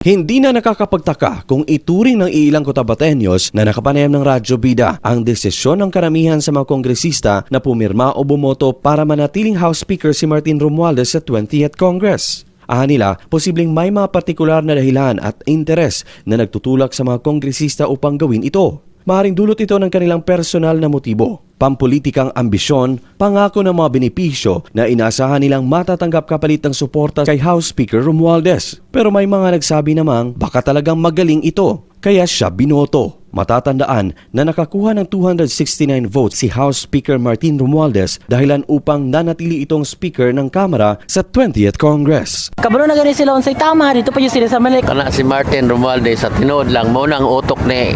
Hindi na nakakapagtaka kung ituring ng ilang Cotabateños na nakapanayam ng Radyo Bida ang desisyon ng karamihan sa mga kongresista na pumirma o bumoto para manatiling House Speaker si Martin Romualdez sa 20th Congress. Aha nila, posibleng may mga partikular na dahilan at interes na nagtutulak sa mga kongresista upang gawin ito. Maring dulot ito ng kanilang personal na motibo, pampolitikang ambisyon, pangako ng mga benepisyo na inaasahan nilang matatanggap kapalit ng suporta kay House Speaker Romualdez. Pero may mga nagsabi namang baka talagang magaling ito, kaya siya binoto. Matatandaan na nakakuha ng 269 votes si House Speaker Martin Romualdez dahilan upang nanatili itong Speaker ng Kamara sa 20th Congress. Kabalo na gani sila unsay tama dito pa yung sila sa malik. Kana si Martin Romualdez sa tinood lang mo nang utok ni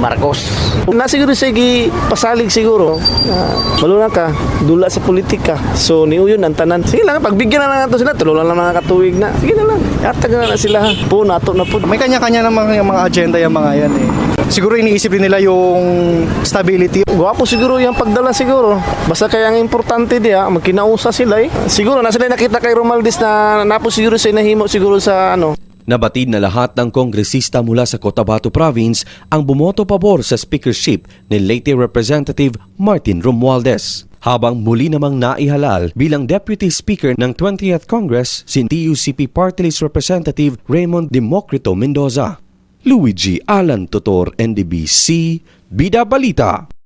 Marcos. Na siguro sige pasalig siguro. Uh, maluna ka, dula sa politika. So niyo yun ang tanan. Sige lang, pagbigyan na lang nato sila, tulo lang lang nakakatuwig na. Sige na lang. Yatag na, na sila. Po, nato na po. May kanya-kanya naman yung mga agenda yung mga yan eh. Siguro iniisip din nila yung stability. Gwapo siguro yung pagdala siguro. Basta kaya ang importante diya, magkinausa sila eh. Siguro na sila nakita kay Romaldis na napo siguro sa inahimo siguro sa ano, Nabatid na lahat ng kongresista mula sa Cotabato Province ang bumoto pabor sa speakership ni Leyte Representative Martin Romualdez. Habang muli namang naihalal bilang Deputy Speaker ng 20th Congress si TUCP Party List Representative Raymond Democrito Mendoza. Luigi Alan Totor, NDBC, Bida Balita.